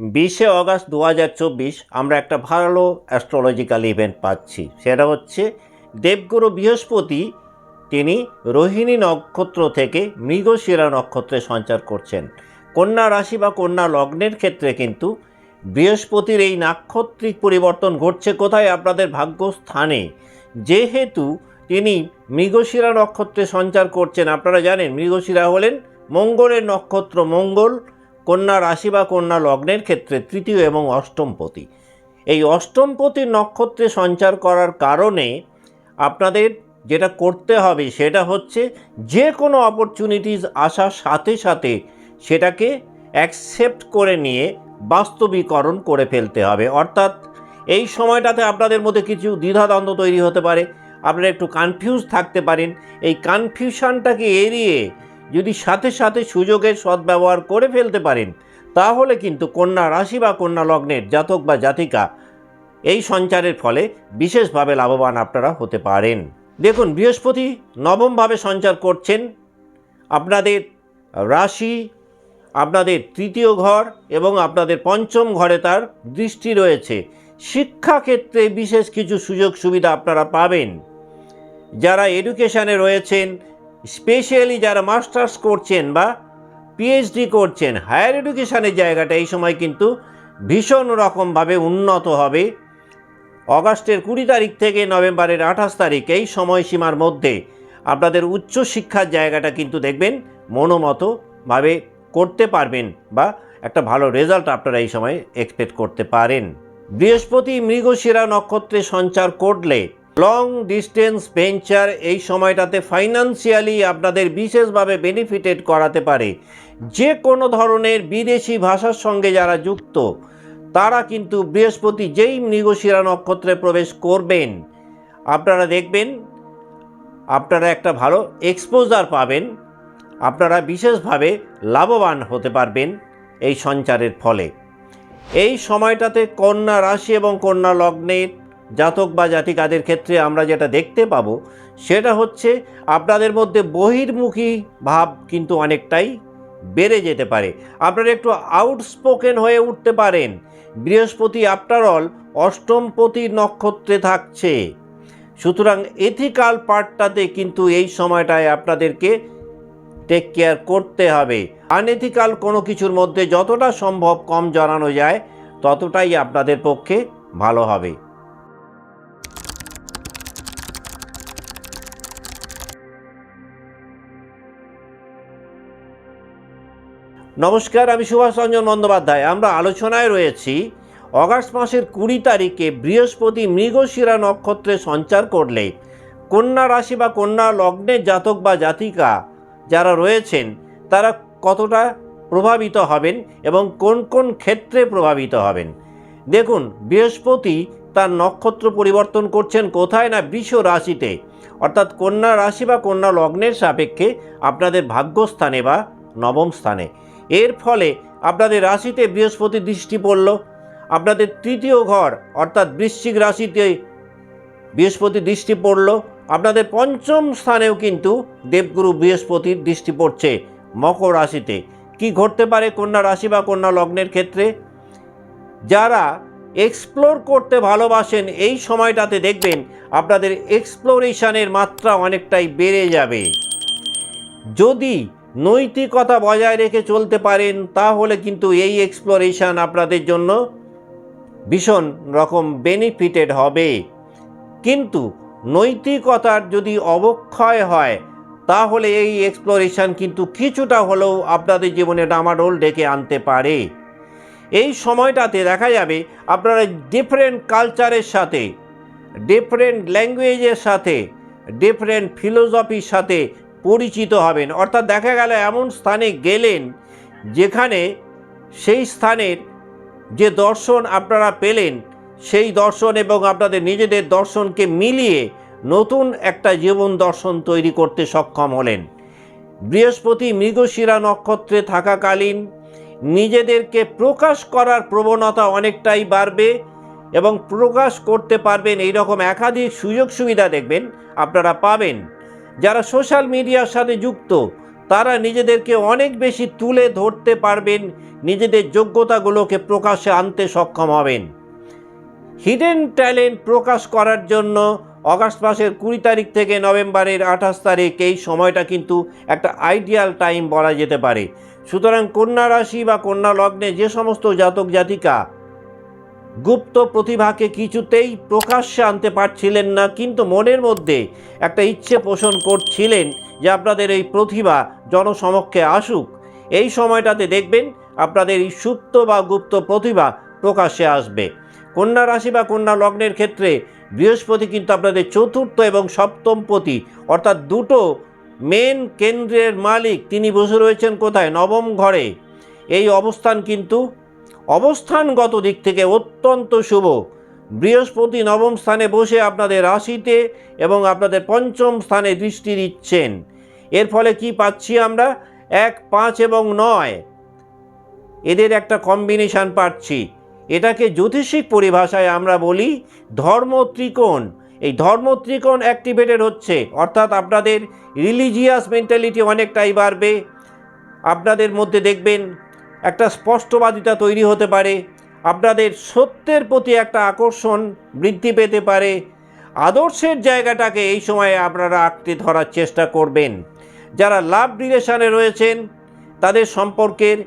বিশে অগাস্ট দু আমরা একটা ভালো অ্যাস্ট্রোলজিক্যাল ইভেন্ট পাচ্ছি। সেটা হচ্ছে দেবগুরু বৃহস্পতি, তিনি রোহিণী নক্ষত্র থেকে মৃগশিরা নক্ষত্রে সঞ্চার করছেন। কন্যা রাশি বা কন্যা লগ্নের ক্ষেত্রে কিন্তু বৃহস্পতির এই নাক্ষত্রিক পরিবর্তন ঘটছে কোথায়? আপনাদের ভাগ্যস্থানে। যেহেতু তিনি মৃগশিরা নক্ষত্রে সঞ্চার করছেন, আপনারা জানেন মৃগশিরা হলেন মঙ্গলের নক্ষত্র, মঙ্গল কন্যা রাশি বা কন্যা লগ্নের ক্ষেত্রে তৃতীয় এবং অষ্টমপতি এই অষ্টমপতির নক্ষত্রে সঞ্চার করার কারণে আপনাদের যেটা করতে হবে সেটা হচ্ছে যে কোনো অপরচুনিটিস আসার সাথে সাথে সেটাকে অ্যাকসেপ্ট করে নিয়ে বাস্তবীকরণ করে ফেলতে হবে। অর্থাৎ এই সময়টাতে আপনাদের মধ্যে কিছু দ্বিধাদ্বন্দ্ব তৈরি হতে পারে। আপনারা একটু কনফিউজ থাকতে পারেন। এই কনফিউশনটাকে এড়িয়ে যদি সাথে সাথে সুযোগের সদ্ব্যবহার করে ফেলতে পারেন, তাহলে কিন্তু কন্যা রাশি বা কন্যা লগ্নের জাতক বা জাতিকা এই সঞ্চারের ফলে বিশেষভাবে লাভবান আপনারা হতে পারেন। দেখুন, বৃহস্পতি নবমভাবে সঞ্চার করছেন আপনাদের রাশি, আপনাদের তৃতীয় ঘর এবং আপনাদের পঞ্চম ঘরে তার দৃষ্টি রয়েছে। শিক্ষাক্ষেত্রে বিশেষ কিছু সুযোগ সুবিধা আপনারা পাবেন। যারা এডুকেশানে রয়েছেন স্পেশালি যারা মাস্টার্স করছেন বা পিএইচডি করছেন, হায়ার এডুকেশানের জায়গাটা এই সময় কিন্তু ভীষণ রকমভাবে উন্নত হবে। অগাস্টের কুড়ি তারিখ থেকে নভেম্বরের আঠাশ তারিখ এই সময়সীমার মধ্যে আপনাদের উচ্চশিক্ষার জায়গাটা কিন্তু দেখবেন মনোমতভাবে করতে পারবেন বা একটা ভালো রেজাল্ট আপনারা এই সময় এক্সপেক্ট করতে পারেন। বৃহস্পতি মৃগশিরা নক্ষত্রে সঞ্চার করলে লং ডিস্টেন্স ভেঞ্চার এই সময়টাতে ফাইন্যান্সিয়ালি আপনাদের বিশেষভাবে বেনিফিটেড করাতে পারে। যে কোনো ধরনের বিদেশি ভাষার সঙ্গে যারা যুক্ত, তারা কিন্তু বৃহস্পতি যেই মৃগশিরা নক্ষত্রে প্রবেশ করবেন, আপনারা দেখবেন, আপনারা একটা ভালো এক্সপোজার পাবেন, আপনারা বিশেষভাবে লাভবান হতে পারবেন এই সঞ্চারের ফলে। এই সময়টাতে কন্যা রাশি এবং কন্যা লগ্নের জাতক বা জাতিকাদের ক্ষেত্রে আমরা যেটা দেখতে পাবো, সেটা হচ্ছে আপনাদের মধ্যে বহির্মুখী ভাব কিন্তু অনেকটাই বেড়ে যেতে পারে। আপনারা একটু আউটস্পোকেন হয়ে উঠতে পারেন। বৃহস্পতি আফটার অল অষ্টমপতি নক্ষত্রে থাকছে। সুতরাং এথিক্যাল পার্টটাতে কিন্তু এই সময়টায় আপনাদেরকে টেক কেয়ার করতে হবে। আনএথিক্যাল কোনো কিছুর মধ্যে যতটা সম্ভব কম জানানো যায়, ততটাই আপনাদের পক্ষে ভালো হবে। নমস্কার, আমি সুভাষ রঞ্জন বন্দ্যোপাধ্যায়। আমরা আলোচনায় রয়েছি, অগাস্ট মাসের কুড়ি তারিখে বৃহস্পতি মৃগশিরা নক্ষত্রে সঞ্চার করলে কন্যা রাশি বা কন্যা লগ্নের জাতক বা জাতিকা যারা রয়েছেন, তারা কতটা প্রভাবিত হবেন এবং কোন কোন ক্ষেত্রে প্রভাবিত হবেন? দেখুন, বৃহস্পতি তার নক্ষত্র পরিবর্তন করছেন কোথায় না বৃষ রাশিতে। অর্থাৎ কন্যা রাশি বা কন্যা লগ্নের সাপেক্ষে আপনাদের ভাগ্যস্থানে বা নবম স্থানে। এর ফলে আপনাদের রাশিতে বৃহস্পতি দৃষ্টি পড়ল। আপনাদের তৃতীয় ঘর, অর্থাৎ বৃশ্চিক রাশিতে বৃহস্পতি দৃষ্টি পড়ল। আপনাদের পঞ্চম স্থানেও কিন্তু দেবগুরু বৃহস্পতির দৃষ্টি পড়ছে মকর রাশিতে। কি ঘটতে পারে কন্যা রাশি বা কন্যা লগ্নের ক্ষেত্রে? যারা এক্সপ্লোর করতে ভালোবাসেন, এই সময়টাতে দেখবেন আপনাদের এক্সপ্লোরেশনের মাত্রা অনেকটাই বেড়ে যাবে। যদি নৈতিকতা বজায় রেখে চলতে পারেন, তাহলে কিন্তু এই এক্সপ্লোরেশন আপনাদের জন্য ভীষণ রকম বেনিফিটেড হবে। কিন্তু নৈতিকতার যদি অবক্ষয় হয়, তাহলে এই এক্সপ্লোরেশন কিন্তু কিছুটা হলেও আপনাদের জীবনে ডামাডোল ডেকে আনতে পারে। এই সময়টাতে দেখা যাবে আপনারা ডিফারেন্ট কালচারের সাথে ডিফারেন্ট ল্যাঙ্গুয়েজের সাথে ডিফারেন্ট ফিলোসফির সাথে পরিচিত হবেন। অর্থাৎ দেখা গেল এমন স্থানে গেলেন যেখানে সেই স্থানের যে দর্শন আপনারা পেলেন, সেই দর্শন এবং আপনাদের নিজেদের দর্শনকে মিলিয়ে নতুন একটা জীবন দর্শন তৈরি করতে সক্ষম হলেন। বৃহস্পতি মৃগশিরা নক্ষত্রে থাকাকালীন নিজেদেরকে প্রকাশ করার প্রবণতা অনেকটাই বাড়বে এবং প্রকাশ করতে পারবেন এই রকম একাধিক সুযোগ সুবিধা দেখবেন, আপনারা পাবেন। যারা সোশ্যাল মিডিয়ার সাথে যুক্ত, তারা নিজেদেরকে অনেক বেশি তুলে ধরতে পারবেন, নিজেদের যোগ্যতাগুলোকে প্রকাশে আনতে সক্ষম হবেন। হিডেন ট্যালেন্ট প্রকাশ করার জন্য অগাস্ট মাসের কুড়ি তারিখ থেকে নভেম্বরের আঠাশ তারিখ এই সময়টা কিন্তু একটা আইডিয়াল টাইম বলা যেতে পারে। সুতরাং কন্যা রাশি বা কন্যা লগ্নে যে সমস্ত জাতক জাতিকা গুপ্ত প্রতিভাকে কিছুতেই প্রকাশ্যে আনতে পারছিলেন না, কিন্তু মনের মধ্যে একটা ইচ্ছে পোষণ করছিলেন যে আপনাদের এই প্রতিভা জনসমক্ষে আসুক। এই সময়টাতে দেখবেন আপনাদের এই সুপ্ত বা গুপ্ত প্রতিভা প্রকাশ্যে আসবে। কন্যা রাশি বা কন্যা লগ্নের ক্ষেত্রে বৃহস্পতি কিন্তু আপনাদের চতুর্থ এবং সপ্তম পতি, অর্থাৎ দুটো মেন কেন্দ্রের মালিক। তিনি বসে রয়েছেন কোথায়? নবম ঘরে। এই অবস্থান কিন্তু অবস্থানগত দিক থেকে অত্যন্ত শুভ। বৃহস্পতি নবম স্থানে বসে আপনাদের রাশিতে এবং আপনাদের পঞ্চম স্থানে দৃষ্টি দিচ্ছেন। এর ফলে কি পাচ্ছি আমরা? এক, পাঁচ এবং নয়। এদের একটা কম্বিনেশান পাচ্ছি। এটাকে জ্যোতিষিক পরিভাষায় আমরা বলি ধর্ম ত্রিকোণ। এই ধর্ম ত্রিকোণ অ্যাক্টিভেটেড হচ্ছে। অর্থাৎ আপনাদের রিলিজিয়াস মেন্টালিটি অনেকটাই বাড়বে। আপনাদের মধ্যে দেখবেন একটা স্পষ্টবাদিতা তৈরি হতে পারে। আপনাদের সত্যের প্রতি একটা আকর্ষণ বৃদ্ধি পেতে পারে। আদর্শের জায়গাটাকে এই সময়ে আপনারা আঁকতে ধরার চেষ্টা করবেন। যারা লাভ রিলেশনে রয়েছেন, তাদের সম্পর্কের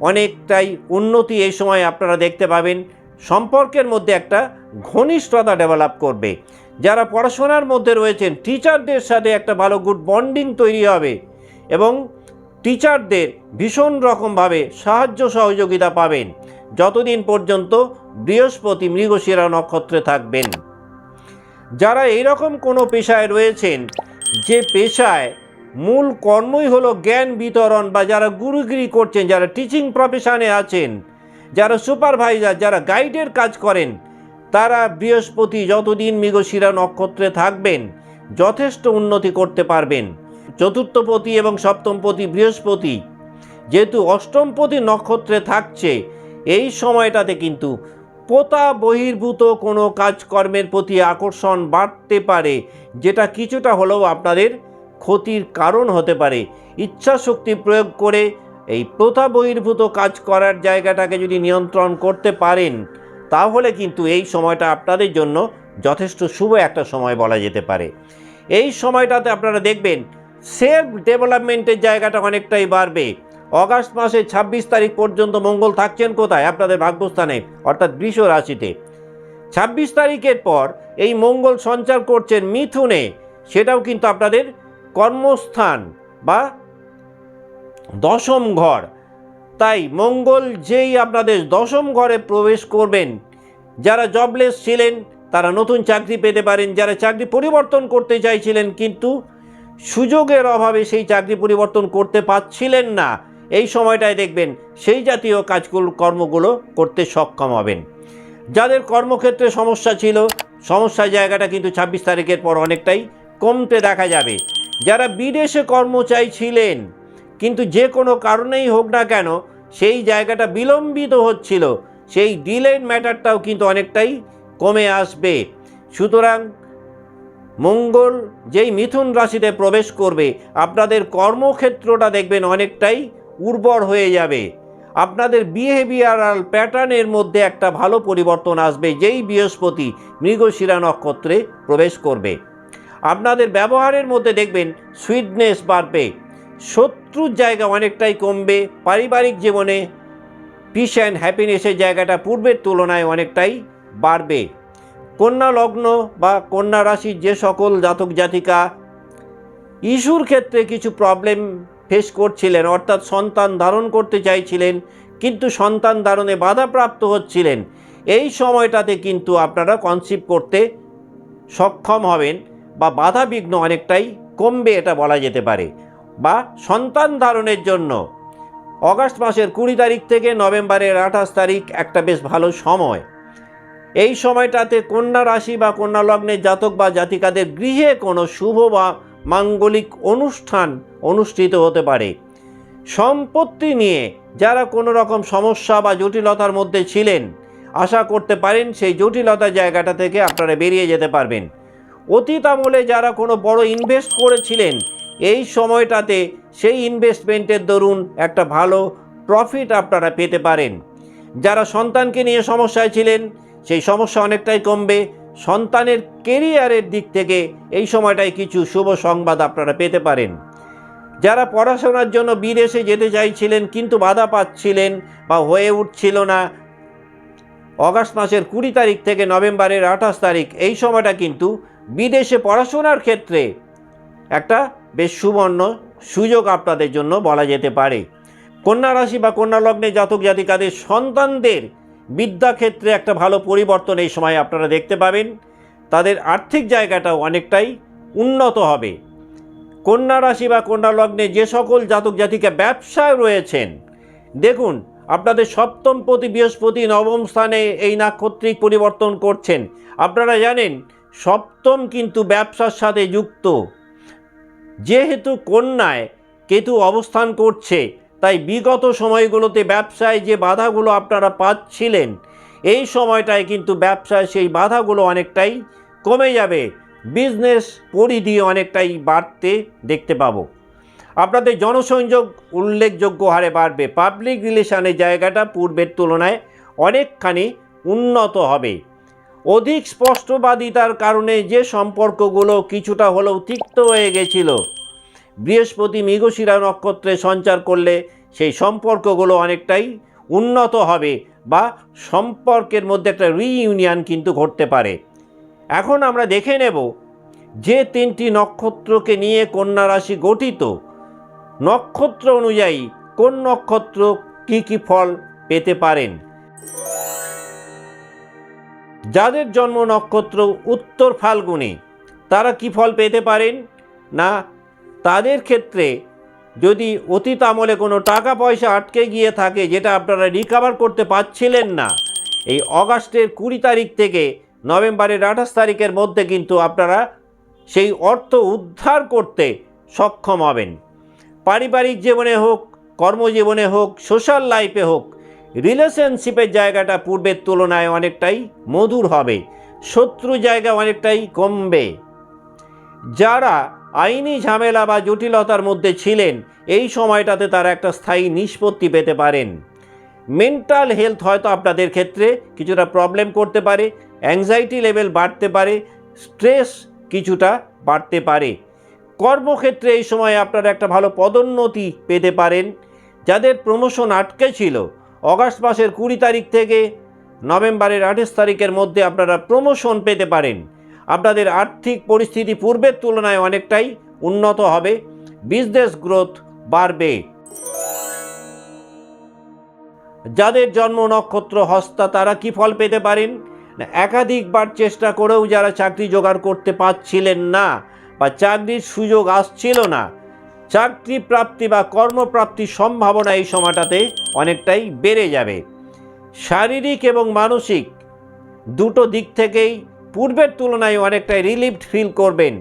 অনেকটাই উন্নতি এই সময় আপনারা দেখতে পাবেন। সম্পর্কের মধ্যে একটা ঘনিষ্ঠতা ডেভেলপ করবে। যারা পড়াশোনার মধ্যে রয়েছেন টিচারদের সাথে একটা ভালো গুড বন্ডিং তৈরি হবে এবং টিচারদের ভীষণ রকমভাবে সাহায্য সহযোগিতা পাবেন। যতদিন পর্যন্ত বৃহস্পতি মৃগশিরা নক্ষত্রে থাকবেন। যারা এইরকম কোনো পেশায় রয়েছেন, যে পেশায় মূল কর্মই হলো জ্ঞান বিতরণ বা যারা গুরুগিরি করছেন, যারা টিচিং প্রফেশনে আছেন, যারা সুপারভাইজার যারা গাইডের কাজ করেন, তারা বৃহস্পতি যতদিন মৃগশিরা নক্ষত্রে থাকবেন, যথেষ্ট উন্নতি করতে পারবেন। চতুর্থপতি এবং সপ্তমপতি বৃহস্পতি। যেহেতু অষ্টমপতি নক্ষত্রে থাকছে, এই সময়টাতে কিন্তু পোতা বহির্ভূত কোনো কাজকর্মের প্রতি আকর্ষণ বাড়তে পারে, যেটা কিছুটা হলেও আপনাদের ক্ষতির কারণ হতে পারে। ইচ্ছা শক্তি প্রয়োগ করে এই প্রথা বহির্ভূত কাজ করার জায়গাটাকে যদি নিয়ন্ত্রণ করতে পারেন, তাহলে কিন্তু এই সময়টা আপনাদের জন্য যথেষ্ট শুভ একটা সময় বলা যেতে পারে। এই সময়টাতে আপনারা দেখবেন সেলফ ডেভেলপমেন্টের জায়গাটা অনেকটাই বাড়বে। অগাস্ট মাসের ছাব্বিশ তারিখ পর্যন্ত মঙ্গল থাকছেন কোথায়? আপনাদের ভাগ্যস্থানে, অর্থাৎ বৃষ রাশিতে। ছাব্বিশ তারিখের পর এই মঙ্গল সঞ্চার করছেন মিথুনে। সেটাও কিন্তু আপনাদের কর্মস্থান বা দশম ঘর। তাই মঙ্গল যেই আপনাদের দশম ঘরে প্রবেশ করবেন, যারা জবলেস ছিলেন, তারা নতুন চাকরি পেতে পারেন, যারা চাকরি পরিবর্তন করতে চাইছিলেন, কিন্তু সুযোগের অভাবে সেই চাকরি পরিবর্তন করতে পারছিলেন না। এই সময়টায় দেখবেন সেই জাতীয় কাজগুলো কর্মগুলো করতে সক্ষম হবেন। যাদের কর্মক্ষেত্রে সমস্যা ছিল, সমস্যার জায়গাটা কিন্তু ছাব্বিশ তারিখের পর অনেকটাই কমতে দেখা যাবে। যারা বিদেশে কর্ম চাইছিলেন, কিন্তু যে কোনো কারণেই হোক না কেন সেই জায়গাটা বিলম্বিত হচ্ছিল। সেই ডিলেড ম্যাটারটাও কিন্তু অনেকটাই কমে আসবে। সুতরাং মঙ্গল, যেই মিথুন রাশিতে প্রবেশ করবে, আপনাদের কর্মক্ষেত্রটা দেখবেন অনেকটাই উর্বর হয়ে যাবে। আপনাদের বিহেভিয়ারাল প্যাটার্নের মধ্যে একটা ভালো পরিবর্তন আসবে, যেই বৃহস্পতি মৃগশিরা নক্ষত্রে প্রবেশ করবে। আপনাদের ব্যবহারের মধ্যে দেখবেন সুইটনেস বাড়বে, শত্রুর জায়গা অনেকটাই কমবে, পারিবারিক জীবনে পিস অ্যান্ড হ্যাপিনেসের জায়গাটা পূর্বের তুলনায় অনেকটাই বাড়বে। কন্যা লগ্ন বা কন্যা রাশির যে সকল জাতক জাতিকা ইস্যুর ক্ষেত্রে কিছু প্রবলেম ফেস করছিলেন, অর্থাৎ সন্তান ধারণ করতে চাইছিলেন, কিন্তু সন্তান ধারণে বাধাপ্রাপ্ত হচ্ছিলেন। এই সময়টাতে কিন্তু আপনারা কনসিভ করতে সক্ষম হবেন বা বাধা বিঘ্ন অনেকটাই কমবে এটা বলা যেতে পারে। বা সন্তান ধারণের জন্য অগাস্ট মাসের কুড়ি তারিখ থেকে নভেম্বরের আঠাশ তারিখ একটা বেশ ভালো সময়। এই সময়টাতে কন্যা রাশি বা কন্যা লগ্নের জাতক বা জাতিকাদের গৃহে কোনো শুভ বা মাঙ্গলিক অনুষ্ঠান অনুষ্ঠিত হতে পারে। সম্পত্তি নিয়ে যারা কোনো রকম সমস্যা বা জটিলতার মধ্যে ছিলেন, আশা করতে পারেন সেই জটিলতার জায়গাটা থেকে আপনারা বেরিয়ে যেতে পারবেন। অতীত আমলে যারা কোনো বড় ইনভেস্ট করেছিলেন, এই সময়টাতে সেই ইনভেস্টমেন্টের দরুন একটা ভালো প্রফিট আপনারা পেতে পারেন। যারা সন্তানকে নিয়ে সমস্যায় ছিলেন সেই সমস্যা অনেকটাই কমবে। সন্তানের কেরিয়ারের দিক থেকে এই সময়টায় কিছু শুভ সংবাদ আপনারা পেতে পারেন। যারা পড়াশোনার জন্য বিদেশে যেতে চাইছিলেন কিন্তু বাধা পাচ্ছিলেন বা হয়ে উঠছিল না, অগাস্ট মাসের কুড়ি তারিখ থেকে নভেম্বরের আঠাশ তারিখ, এই সময়টা কিন্তু বিদেশে পড়াশোনার ক্ষেত্রে একটা বেশ সুবর্ণ সুযোগ আপনাদের জন্য বলা যেতে পারে। কন্যা রাশি বা কন্যা লগ্নে জাতক জাতিকাদের সন্তানদের বিদ্যাক্ষেত্রে একটা ভালো পরিবর্তন এই সময় আপনারা দেখতে পাবেন। তাদের আর্থিক জায়গাটাও অনেকটাই উন্নত হবে। কন্যা রাশি বা কন্যা লগ্নে যে সকল জাতক জাতিকা ব্যবসায় রয়েছেন, দেখুন, আপনাদের সপ্তম প্রতি বৃহস্পতি নবম স্থানে এই নাক্ষত্রিক পরিবর্তন করছেন। আপনারা জানেন, সপ্তম কিন্তু ব্যবসার সাথে যুক্ত। যেহেতু কন্যায় কেতু অবস্থান করছে তাই বিগত সময়গুলোতে ব্যবসায় যে বাধাগুলো আপনারা পাচ্ছিলেন, এই সময়টায় কিন্তু ব্যবসায় সেই বাধাগুলো অনেকটাই কমে যাবে। বিজনেস পরিধি অনেকটাই বাড়তে দেখতে পাবো। আপনাদের জনসংযোগ উল্লেখযোগ্য হারে বাড়বে। পাবলিক রিলেশনের জায়গাটা পূর্বের তুলনায় অনেকখানি উন্নত হবে। অধিক স্পষ্টবাদিতার কারণে যে সম্পর্কগুলো কিছুটা হলেও তিক্ত হয়ে গেছিল বৃহস্পতি মৃগশিরা নক্ষত্রে সঞ্চার করলে সেই সম্পর্কগুলো অনেকটাই উন্নত হবে বা সম্পর্কের মধ্যে একটা রিইউনিয়ন কিন্তু ঘটতে পারে। এখন আমরা দেখে নেব যে তিনটি নক্ষত্রকে নিয়ে কন্যা রাশি গঠিত। নক্ষত্র অনুযায়ী কোন নক্ষত্র কি কি ফল পেতে পারেন? যাদের জন্ম নক্ষত্র উত্তর ফাল্গুনে, তারা কি ফল পেতে পারেন? না তাদের ক্ষেত্রে যদি অতীত আমলে কোনো টাকা পয়সা আটকে গিয়ে থাকে, যেটা আপনারা রিকাভার করতে পারছিলেন না, এই অগাস্টের কুড়ি তারিখ থেকে নভেম্বরের আঠাশ তারিখের মধ্যে কিন্তু আপনারা সেই অর্থ উদ্ধার করতে সক্ষম হবেন। পারিবারিক জীবনে হোক, কর্মজীবনে হোক, সোশ্যাল লাইফে হোক রিলেশনশিপের জায়গাটা পূর্বের তুলনায় অনেকটাই মধুর হবে, শত্রু জায়গা অনেকটাই কমবে। যারা আইনি ঝামেলা বা জটিলতার মধ্যে ছিলেন, এই সময়টাতে তারা একটা স্থায়ী নিষ্পত্তি পেতে পারেন। মেন্টাল হেলথ হয়তো আপনাদের ক্ষেত্রে কিছুটা প্রবলেম করতে পারে অ্যাংজাইটি লেভেল বাড়তে পারে, স্ট্রেস কিছুটা বাড়তে পারে। কর্মক্ষেত্রে এই সময় আপনারা একটা ভালো পদোন্নতি পেতে পারেন। যাদের প্রমোশন আটকে ছিল, অগাস্ট মাসের কুড়ি তারিখ থেকে নভেম্বরের আঠাশ তারিখের মধ্যে আপনারা প্রমোশন পেতে পারেন। আপনাদের আর্থিক পরিস্থিতি পূর্বের তুলনায় অনেকটাই উন্নত হবে। বিজনেস গ্রোথ বাড়বে। যাদের জন্ম নক্ষত্র হস্তা, তারা কি ফল পেতে পারেন? একাধিকবার চেষ্টা করেও যারা চাকরি জোগাড় করতে পারছিলেন না বা চাকরির সুযোগ আসছিল না চাকরি প্রাপ্তি বা কর্মপ্রাপ্তির সম্ভাবনা এই সময়টাতে অনেকটাই বেড়ে যাবে। শারীরিক এবং মানসিক দুটো দিক থেকেই পূর্বের তুলনায় অনেকটাই রিলিফ ফিল করবেন।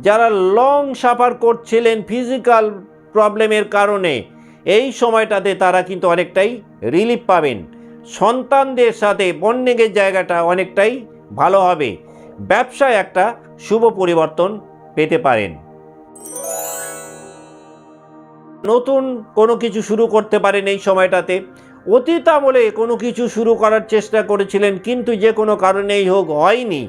যারা লং সাফার করছিলেন ফিজিক্যাল প্রবলেমের কারণে, এই সময়টাতে তারা কিন্তু অনেকটাই রিলিফ পাবেন। সন্তানদের সাথে বন্ডিংয়ের জায়গাটা অনেকটাই ভালো হবে। ব্যবসায় একটা শুভ পরিবর্তন পেতে পারেন। নতুন কোনো কিছু শুরু করতে পারেন এই সময়টাতে। অতীত আমলে কোনো কিছু শুরু করার চেষ্টা করেছিলেন, কিন্তু যে কোনো কারণেই হোক হয়নি।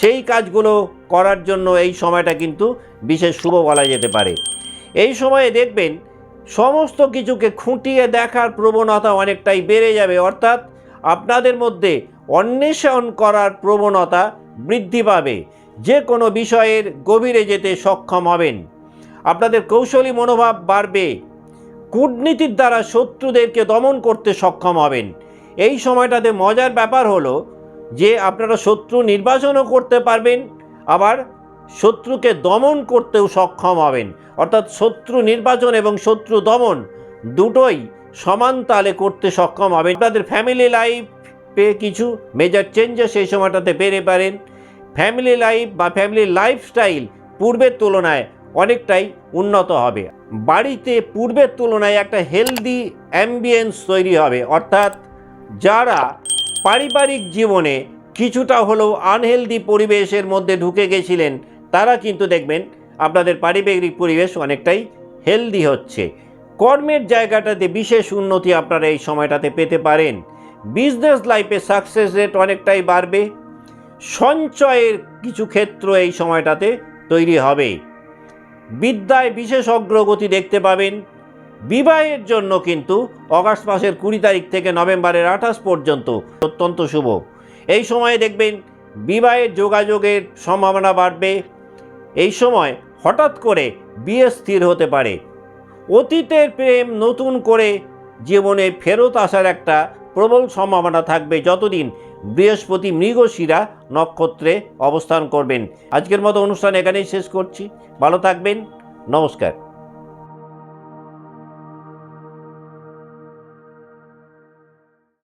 সেই কাজগুলো করার জন্য এই সময়টা কিন্তু বিশেষ শুভ বলা যেতে পারে। এই সময়ে দেখবেন, সমস্ত কিছুকে খুঁটিয়ে দেখার প্রবণতা অনেকটাই বেড়ে যাবে, অর্থাৎ আপনাদের মধ্যে অন্বেষণ করার প্রবণতা বৃদ্ধি পাবে। যে কোনো বিষয়ের গভীরে যেতে সক্ষম হবেন। আপনাদের কৌশলী মনোভাব বাড়বে। কূটনীতির দ্বারা শত্রুদেরকে দমন করতে সক্ষম হবেন। এই সময়টাতে মজার ব্যাপার হলো যে আপনারা শত্রু নির্বাচনও করতে পারবেন, আবার শত্রুকে দমন করতেও সক্ষম হবেন। অর্থাৎ শত্রু নির্বাচন এবং শত্রু দমন দুটোই সমান তালে করতে সক্ষম হবেন। আপনাদের ফ্যামিলি লাইফে কিছু মেজর চেঞ্জেস সেই সময়টাতে পেরে পারেন। ফ্যামিলি লাইফ বা ফ্যামিলি লাইফস্টাইল পূর্বের তুলনায় অনেকটাই উন্নত হবে। বাড়িতে পূর্বের তুলনায় একটা হেলদি অ্যাম্বিয়েন্স তৈরি হবে। অর্থাৎ যারা পারিবারিক জীবনে কিছুটা হলেও আনহেলদি পরিবেশের মধ্যে ঢুকে গেছিলেন, তারা কিন্তু দেখবেন আপনাদের পারিবারিক পরিবেশ অনেকটাই হেলদি হচ্ছে। কর্মের জায়গাটাতে বিশেষ উন্নতি আপনারা এই সময়টাতে পেতে পারেন। বিজনেস লাইফে সাকসেস রেট অনেকটাই বাড়বে। সঞ্চয়ের কিছু ক্ষেত্র এই সময়টাতে তৈরি হবে। বিদ্যায় বিশেষ অগ্রগতি দেখতে পাবেন। বিবাহের জন্য কিন্তু অগাস্ট মাসের কুড়ি তারিখ থেকে নভেম্বরের আঠাশ পর্যন্ত অত্যন্ত শুভ। এই সময়ে দেখবেন বিবাহের যোগাযোগের সম্ভাবনা বাড়বে। এই সময় হঠাৎ করে বিয়ে স্থির হতে পারে। অতীতের প্রেম নতুন করে জীবনে ফেরত আসার একটা প্রবল সম্ভাবনা থাকবে যতদিন বৃহস্পতি মৃগশিরা নক্ষত্রে অবস্থান করবেন। আজকের মতো অনুষ্ঠান এখানেই শেষ করছি। ভালো থাকবেন। নমস্কার।